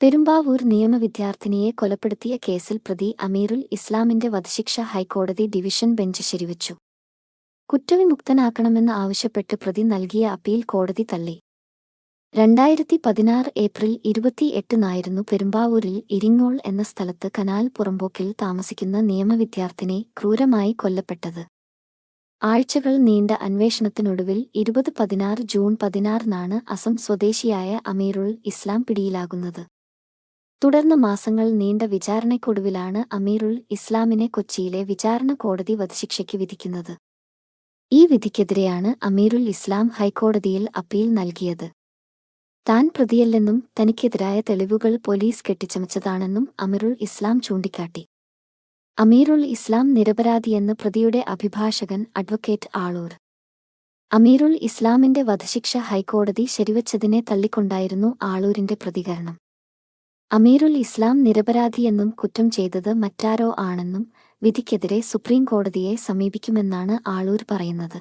പെരുമ്പാവൂർ നിയമവിദ്യാർത്ഥിനിയെ കൊലപ്പെടുത്തിയ കേസിൽ പ്രതി അമീറുൽ ഇസ്ലാമിന്റെ വധശിക്ഷ ഹൈക്കോടതി ഡിവിഷൻ ബെഞ്ച് ശരിവച്ചു. കുറ്റവിമുക്തനാക്കണമെന്ന് ആവശ്യപ്പെട്ട് പ്രതി നൽകിയ അപ്പീൽ കോടതി തള്ളി. രണ്ടായിരത്തി പതിനാറ് ഏപ്രിൽ ഇരുപത്തിയെട്ടിനായിരുന്നു പെരുമ്പാവൂരിൽ ഇരിങ്ങോൾ എന്ന സ്ഥലത്ത് കനാൽ പുറമ്പോക്കിൽ താമസിക്കുന്ന നിയമവിദ്യാർത്ഥിനി ക്രൂരമായി കൊല്ലപ്പെട്ടത്. ആഴ്ചകൾ നീണ്ട അന്വേഷണത്തിനൊടുവിൽ ഇരുപത് പതിനാറ് ജൂൺ പതിനാറിനാണ് അസം സ്വദേശിയായ അമീറുൽ ഇസ്ലാം പിടിയിലാകുന്നത്. തുടർന്ന് മാസങ്ങൾ നീണ്ട വിചാരണയ്ക്കൊടുവിലാണ് അമീറുൽ ഇസ്ലാമിനെ കൊച്ചിയിലെ വിചാരണ കോടതി വധശിക്ഷയ്ക്ക് വിധിക്കുന്നത്. ഈ വിധിക്കെതിരെയാണ് അമീറുൽ ഇസ്ലാം ഹൈക്കോടതിയിൽ അപ്പീൽ നൽകിയത്. താൻ പ്രതിയല്ലെന്നും തനിക്കെതിരായ തെളിവുകൾ പോലീസ് കെട്ടിച്ചമച്ചതാണെന്നും അമീറുൽ ഇസ്ലാം ചൂണ്ടിക്കാട്ടി. അമീറുൽ ഇസ്ലാം നിരപരാധിയെന്ന് പ്രതിയുടെ അഭിഭാഷകൻ അഡ്വക്കേറ്റ് ആളൂർ. അമീറുൽ ഇസ്ലാമിന്റെ വധശിക്ഷ ഹൈക്കോടതി ശരിവച്ചതിനെ തള്ളിക്കൊണ്ടായിരുന്നു ആളൂരിന്റെ പ്രതികരണം. അമീറുൽ ഇസ്ലാം നിരപരാധിയെന്നും കുറ്റം ചെയ്തത് മറ്റാരോ ആണെന്നും വിധിക്കെതിരെ സുപ്രീം കോടതിയെ സമീപിക്കുമെന്നാണ് ആളൂർ പറയുന്നത്.